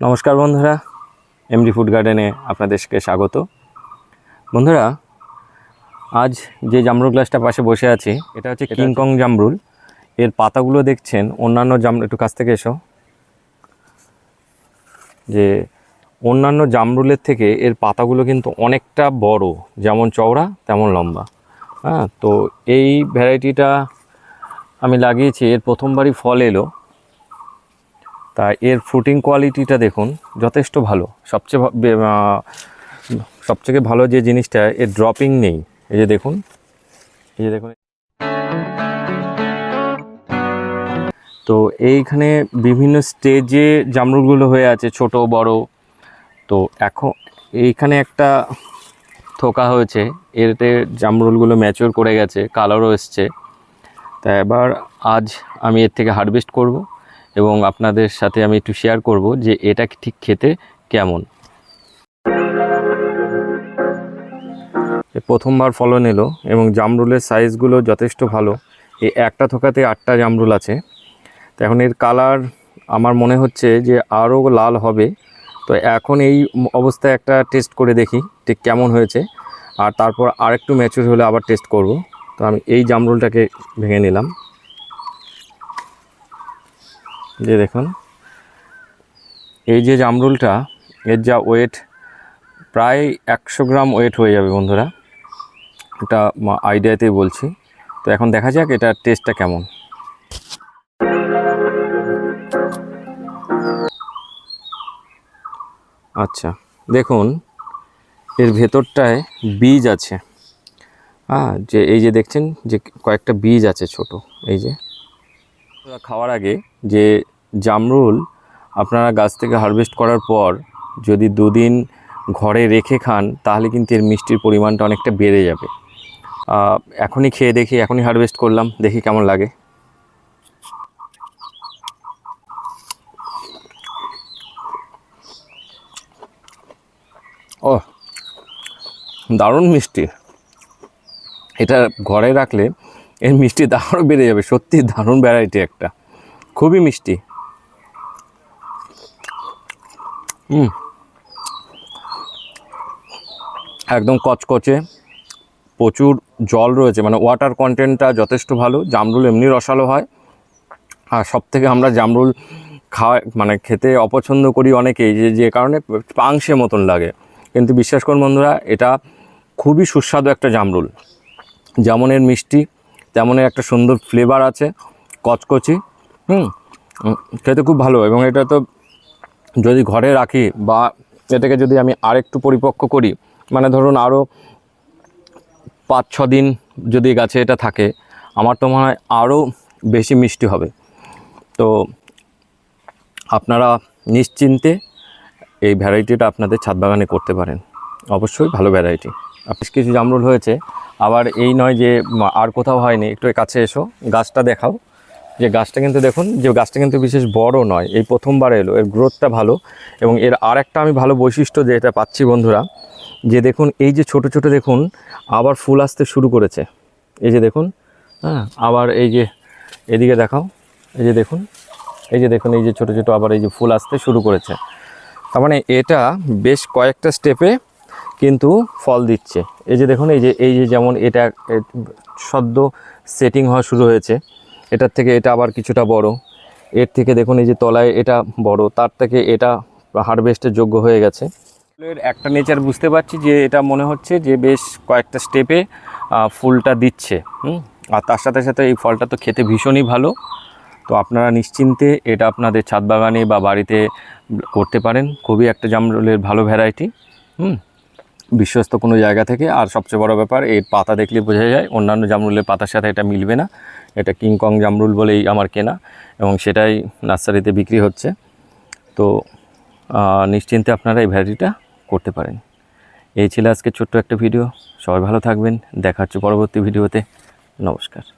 নমস্কার বন্ধুরা MD food গার্ডেনে আপনাদেরকে স্বাগত। বন্ধুরা আজ যে জামরুল গাছটা পাশে বসে আছি এটা হচ্ছে কিংকং জামরুল। এর পাতাগুলো দেখছেন অন্যান্য জাম একটু কাছ থেকে এসো। যে অন্যান্য জামরুলের থেকে এর পাতাগুলো কিন্তু অনেকটা বড় যেমন চওড়া তেমন লম্বা। হ্যাঁ তো এই ভ্যারাইটিটা আমি লাগিয়েছি এর প্রথমবারই ফল এলো। তা এর ফ্রুটিং কোয়ালিটিটা দেখুন, যথেষ্ট ভালো। সবচেয়ে সবথেকে ভালো যে জিনিসটা, এর ড্রপিং নেই। এই যে দেখুন, এই যে দেখুন। তো এইখানে বিভিন্ন স্টেজে জামরুলগুলো হয়ে আছে, ছোট, বড়। তো এখন এইখানে একটা থোকা হয়েছে, এতে জামরুলগুলো ম্যাচিওর করে গেছে কালারও এসছে। তা এবার আজ আমি এর থেকে হারভেস্ট করব। এবং আপনাদের সাথে আমি একটু শেয়ার করব যে এটা ঠিক খেতে কেমন। প্রথমবার ফলন এলো এবং জামরুলের সাইজগুলো যথেষ্ট ভালো। এই একটা থোকাতে আটটা জামরুল আছে। তো এখন এর কালার আমার মনে হচ্ছে যে আরও লাল হবে। তো এখন এই অবস্থায় একটা টেস্ট করে দেখি ঠিক কেমন হয়েছে। আর তারপর আরেকটু ম্যাচুর হলে আবার টেস্ট করব। তো আমি এই জামরুলটাকে ভেঙে নিলাম। যে দেখুন, এই যে জামরুলটা, এর যা ওয়েট প্রায় একশো গ্রাম ওয়েট হয়ে যাবে বন্ধুরা। এটা আইডিয়াতেই বলছি। তো এখন দেখা যাক এটার টেস্টটা কেমন। আচ্ছা দেখুন, এর ভেতরটায় বীজ আছে। হ্যাঁ যে এই যে দেখছেন যে কয়েকটা বীজ আছে ছোট, এই যে। খাওয়ার আগে যে জামরুল আপনারা গাছ থেকে হারভেস্ট করার পর যদি দুদিন ঘরে রেখে খান, তাহলে কিন্তু এর মিষ্টির পরিমাণটা অনেকটা বেড়ে যাবে। এখনই খেয়ে দেখি, এখনই হারভেস্ট করলাম, দেখি কেমন লাগে। ও দারুণ মিষ্টি। এটা ঘরে রাখলে এর মিষ্টি আরও বেড়ে যাবে, সত্যি দারুণ ভ্যারাইটি একটা। খুবই মিষ্টি। হুম একদম কচকচে, প্রচুর জল রয়েছে মানে ওয়াটার কন্টেন্টটা যথেষ্ট ভালো, জামরুল এমনি রসালো হয়। আর সব থেকে আমরা জামরুল খাওয়া মানে খেতে অপছন্দ করি অনেকেই, যে যে কারণে পাংশে মতন লাগে। কিন্তু বিশ্বাস করুন বন্ধুরা, এটা খুবই সুস্বাদু একটা জামরুল। যেমন এর মিষ্টি তেমনের একটা সুন্দর ফ্লেভার আছে, কচকচি। হুম খেতে খুব ভালো। এবং এটা তো যদি ঘরে রাখি বা এটাকে যদি আমি আরেকটু পরিপক্ক করি মানে ধরুন আরও পাঁচ ছ দিন যদি গাছে এটা থাকে, আমার তো মনে হয় আরও বেশি মিষ্টি হবে। তো আপনারা নিশ্চিন্তে এই ভ্যারাইটিটা আপনাদের ছাদ বাগানে করতে পারেন। অবশ্যই ভালো ভ্যারাইটি। বেশ কিছু জামরুল হয়েছে। আবার এই নয় যে, আর কোথাও হয়নি, একটু কাছে এসো, গাছটা দেখাও। যে গাছটা কিন্তু দেখুন, যে গাছটা কিন্তু বিশেষ বড় নয়, এই প্রথমবার এলো, এর গ্রোথটা ভালো এবং এর আর একটা আমি ভালো বৈশিষ্ট্য যেটা পাচ্ছি বন্ধুরা, যে দেখুন, এই যে ছোট ছোট দেখুন, আবার ফুল আসতে শুরু করেছে। এই যে দেখুন হ্যাঁ আবার এই যে এদিকে দেখাও, এই যে দেখুন, এই যে দেখুন, এই যে ছোট ছোট আবার এই যে ফুল আসতে শুরু করেছে। তার মানে এটা বেশ কয়েকটা স্টেপে কিন্তু ফল দিচ্ছে। এই যে দেখুন, এই যে এই যে যেমন এটা সদ্য সেটিং হওয়া শুরু হয়েছে। এটার থেকে এটা আবার কিছুটা বড়। এর থেকে দেখুন এই যে তলায় এটা বড়, তার থেকে এটা হারভেস্টের যোগ্য হয়ে গেছে। ফুলের একটা নেচার বুঝতে পারছি যে এটা মনে হচ্ছে যে বেশ কয়েকটা স্টেপে ফুলটা দিচ্ছে, হুম? আর তার সাথে সাথে এই ফলটা তো খেতে ভীষণই ভালো। তো আপনারা নিশ্চিন্তে এটা আপনাদের ছাদ বাগানে বা বাড়িতে করতে পারেন। খুবই একটা জামরুলের ভালো ভ্যারাইটি হুম? বিশ্বস্ত কোনো জায়গা থেকে, আর সবচেয়ে বড় ব্যাপার এর পাতা দেখলে বোঝা যায়, অন্যান্য জামরুলের পাতার সাথে এটা মিলবে না। এটা কিংকং জামরুল বলেই আমার কেনা, এবং সেটাই নার্সারিতে বিক্রি হচ্ছে। তো নিশ্চিন্তে আপনারা এই ভ্যারাইটিটা করতে পারেন। এই ছিল আজকে ছোট্ট একটা ভিডিও। সবাই ভালো থাকবেন। দেখা হচ্ছে পরবর্তী ভিডিওতে। নমস্কার।